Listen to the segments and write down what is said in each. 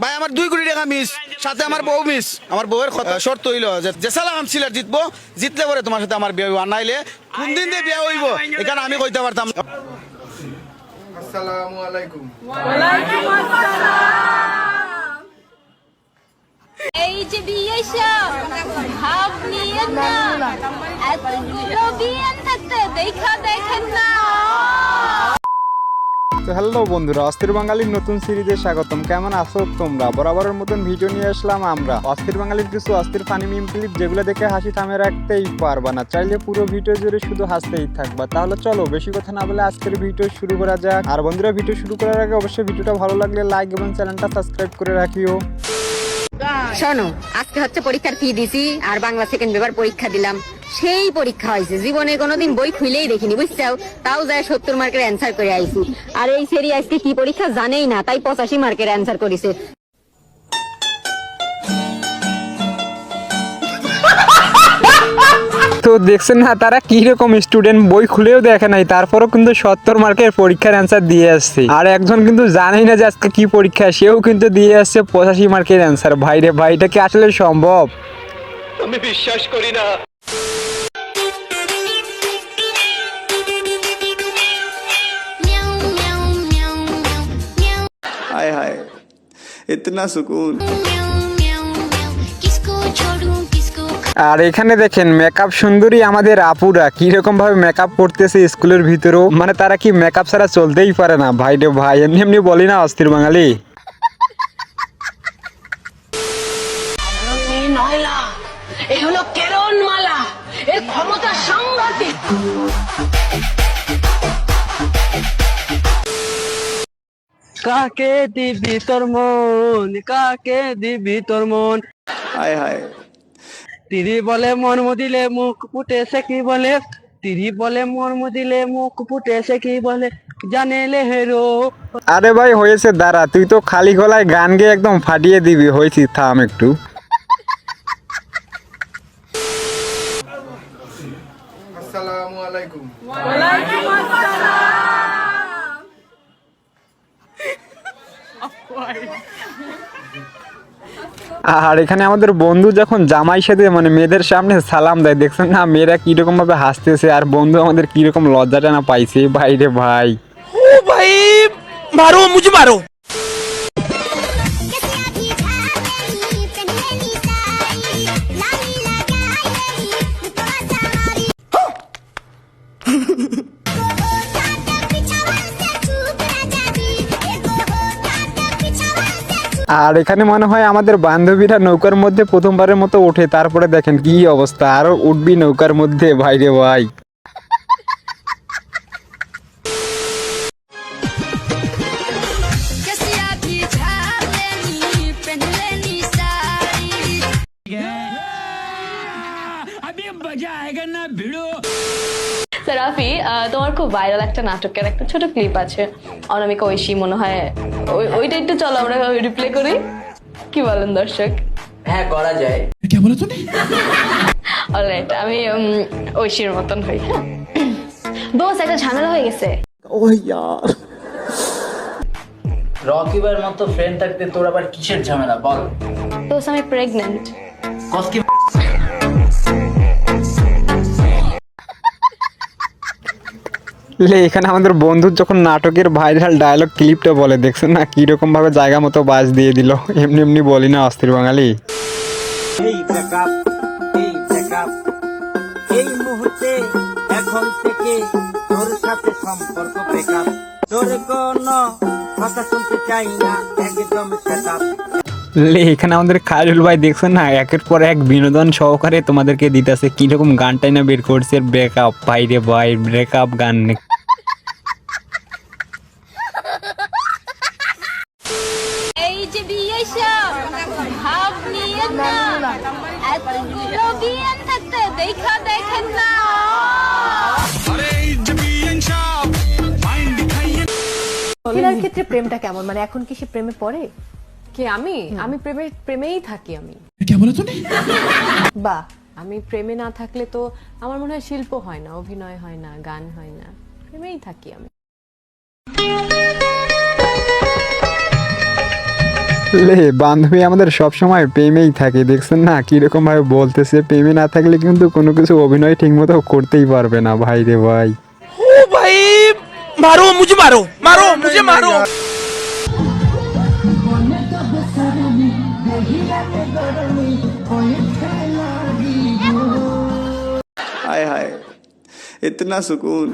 ভাই আমার দুই কোটি টাকা মিস সাথে আমার বউ মিস আমার বউয়ের কথা শর্ত হইল যে যে সালা সিলার জিতবো জিতলে পরে তোমার সাথে আমার বিয়ে আর নাইলে কোন দিন দিয়ে বিয়ে হইব এখানে আমি কইতে পারতাম আসসালামু আলাইকুম। এই যে বিয়ে ভাব নিয়ে না। এতগুলো বিয়ে থাকতে দেখা দেখেন না। তো হ্যালো বন্ধুরা, অস্থির বাঙালির নতুন সিরিজে স্বাগতম। কেমন আছো তোমরা? বরাবরের মতন ভিডিও নিয়ে আসলাম আমরা। অস্থির বাঙালির কিছু অস্থির ফানি মিম ক্লিপ যেগুলো দেখে হাসি থামে রাখতেই পারবা না। চাইলে পুরো ভিডিও জুড়ে শুধু হাসতেই থাকবা। তাহলে চলো, বেশি কথা না বলে আজকের ভিডিও শুরু করা যাক। আর বন্ধুরা, ভিডিও শুরু করার আগে অবশ্যই ভিডিওটা ভালো লাগলে লাইক এবং চ্যানেলটা সাবস্ক্রাইব করে রাখিও। শোনো, আজকে হচ্ছে পরীক্ষার ফি দিছি, আর বাংলা সেকেন্ড পেপার পরীক্ষা দিলাম। সেই পরীক্ষা হয়েছে, জীবনে কোনোদিন বই খুলেই দেখিনি বুঝছ তাও যায় সত্তর মার্কের অ্যান্সার করে আইছি। আর এই সেরি আজকে কি পরীক্ষা জানেই না, তাই পঁচাশি মার্কের অ্যান্সার করেছে। তো দেখছেন না তারা কীরকম স্টুডেন্ট বই খুলেও দেখে নাই তারপরও কিন্তু সত্তর মার্কের পরীক্ষার অ্যান্সার দিয়ে আসছে। আর একজন কিন্তু জানেই না যে আজকে কি পরীক্ষা সেও কিন্তু দিয়ে আসছে পঁচাশি মার্কের অ্যান্সার ভাই রে ভাই এটা কি আসলে সম্ভব? আমি বিশ্বাস করি না। হায় হায় ইতনা সুকুন। আর এখানে দেখেন মেকআপ সুন্দরী আমাদের আপুরা। কীরকম ভাবে মেকআপ করতেছে স্কুলের ভিতরেও। মানে তারা কি মেকআপ ছাড়া চলতেই পারে না। ভাই রে ভাই এমনি এমনি বলি না অস্থির বাঙালি। কাকে দিবি তোর মন কাকে দিবি তোর মন? আয় হায়। তিরি বলে মন দিলে মুখ ফুটে সে কি বলে? তিরি বলে মন দিলে মুখ ফুটে সে কি বলে? জানে লে হেরো আরে ভাই হয়েছে দাঁড়া। তুই তো খালি গলায় গান গেয়ে একদম ফাটিয়ে দিবি। হয়েছি থাম একটু। আসসালামু আলাইকুম। আর এখানে আমাদের বন্ধু যখন জামাই সাথে মানে মেয়েদের সামনে সালাম দেয়, দেখছেন না? মেয়েরা কীরকমভাবে হাসতেছে আর বন্ধু আমাদের কীরকম লজ্জাটা না পাইছে? বাইরে ভাই। ও ভাই আর এখানে মনে হয় আমাদের বান্ধবীরা নৌকার মধ্যে প্রথমবারের মতো ওঠে তারপরে দেখেন কি অবস্থা আরো উঠবি নৌকার মধ্যে ভাই রে ভাই कसिया भी झाड़ लेनी पहन लेनी साड़ी সারাফি তোমার খুব ভাইরাল একটা নাটকের একটা ছোট ক্লিপ আছে। অনামিকা ঐশী মনে হয় ওই- ওইটা একটু চলো আমরা রিপ্লে করি। কি বলেন দর্শক? হ্যাঁ করা যায়। অলরাইট আমি ঐশীর মতন হই। হ্যাঁ দোষ একটা ঝামেলা হয়ে গেছে। রকিবার মতো ফ্রেন্ড থাকতে তোর আবার কিসের ঝামেলা? বল। দোষ আমি প্রেগনেন্ট কসকি লে, এখানে আমাদের বন্ধু যখন নাটকের ভাইরাল ডায়লগ ক্লিপটা বলে, দেখছেন না? কীরকম ভাবে জায়গা মতো বাজ দিয়ে দিল? এমনি এমনি বলি না, অস্থির বাঙালি। সম্পর্ক ব্রেকআপ তোর কথা শুনতে চাই না, একদম এখানে আমাদের খায়রুল ভাই দেখছেন না একের পর এক বিনোদন সহকারে তোমাদেরকে দিতেছে। কীরকম গানটাই না বের করছে ব্রেকআপ ভাই রে ভাই ব্রেকআপ গান এই যে বিয়ে সব ভাব নিয়ে না এতগুলো বিয়ে থাকতে দেখা দেখেন না। ক্ষেত্রে প্রেমটা কেমন? মানে এখন কি সে প্রেমে পড়ে? কে আমি আমি প্রেমে প্রেমেই থাকি আমি। বা আমি প্রেমে না থাকলে তো আমার মনে হয় শিল্প হয় না অভিনয় হয় না গান হয় না প্রেমেই থাকি আমি। লে বান্ধবী আমাদের সব সময় প্রেমেই থাকে দেখছেন না? কীরকম ভাবে বলতেছে প্রেমে না থাকলে কিন্তু কোনো কিছু অভিনয় ঠিক মতো করতেই পারবে না। ভাই রে ভাই। ও ভাই মারো মুঝে মারো মারো মুঝে মারো। हाय हाय इतना सुकून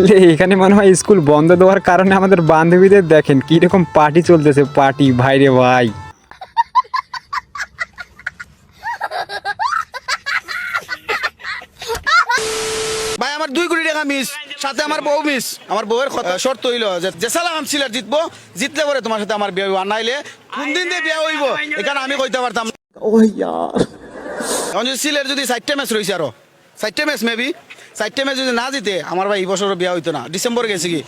লে এখানে মনে হয় স্কুল বন্ধ দেওয়ার কারণে আমাদের বান্ধবীদের দেখেন কিরকম পার্টি চলতেছে পার্টি ভাই রে ভাই ভাই আমার দুই কোটি টাকা মিস সাথে আমার বউ মিস আমার বউয়ের কথা- শর্ত হইল যে সালা আম সিলেট জিতবো জিতলে পরে তোমার সাথে আমার বিয়ে হইব। আর নাইলে কোন দিন দিয়ে বিয়ে হইব? এখানে আমি কইতে পারতাম ও ইয়ার। এখন যদি সিলেট যদি চারটে ম্যাচ রয়েছে আরও। চারটে ম্যাচ মেবি চারটে ম্যাচ যদি না জিতে আমার ভাই এই বছর বিয়ে হইতো না। ডিসেম্বর গেছে কি?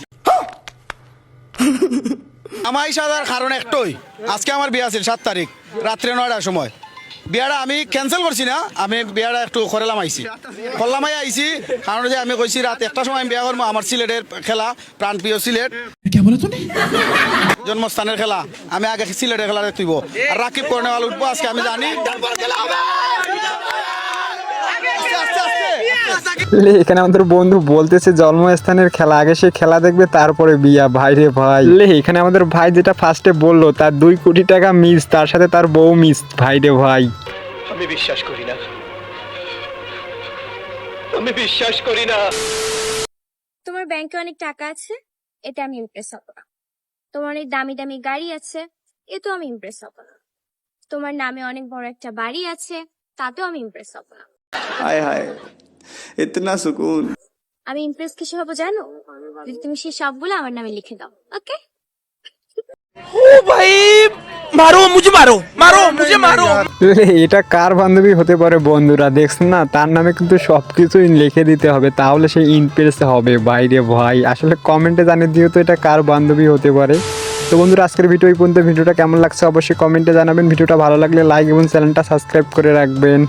আমার সাদার কারণ একটাই। আজকে আমার বিয়ে আছে সাত তারিখ রাত্রে নয়টার সময়। বিয়াটা আমি ক্যান্সেল করছি না আমি বিয়াটা একটু খরেলাম আইছি। করলামাই আইছি কারণ যে আমি কইছি রাত একটা সময় আমি বিয়া করব আমার সিলেটের খেলা প্রাণপ্রিয় সিলেট। জন্মস্থানের খেলা আমি আগে সিলেটের খেলা দেখব আর রাকিব কর্নেওয়াল উঠবো আজকে আমি জানি। এখানে আমাদের বন্ধু বলতেছে জন্মস্থানের খেলা আগে সে খেলা দেখবে তারপরে বিয়া। ভাই রে ভাই। লে এখানে আমাদের ভাই যেটা ফার্স্টে বলল তার দুই কোটি টাকা মিস তার সাথে তার বউ মিস ভাই রে ভাই। আমি বিশ্বাস করি না। আমি বিশ্বাস করি না। তোমার ব্যাংকে অনেক টাকা আছে এটা আমি ইমপ্রেস হব না। তোমার অনেক দামি দামি গাড়ি আছে এ তো আমি ইমপ্রেস হব না। তোমার নামে অনেক বড় একটা বাড়ি আছে তাতেও আমি ইমপ্রেস হব না। হায় হায়। इतना सुकून আমি ইমপ্রেস কিসে হবো জানো যদি তুমি সেই সবগুলো আমার নামে লিখে দাও ওকে ও ভাই মারো মুঝে মারো মারো মুঝে মারো লে, এটা কার বান্ধবী হতে পারে বন্ধুরা দেখছেন না তার নামে কিন্তু সব কিছুই লিখে দিতে হবে তাহলে সে ইনপ্রেস হবে বাইরে ভাই আসলে কমেন্টে জানিয়ে দিও তো এটা কার বান্ধবী হতে পারে তো বন্ধুরা আজকের ভিডিও এই পর্যন্ত ভিডিওটা কেমন লাগছে অবশ্যই কমেন্টে জানাবেন ভিডিওটা ভালো লাগলে লাইক এবং চ্যানেলটা সাবস্ক্রাইব করে রাখবেন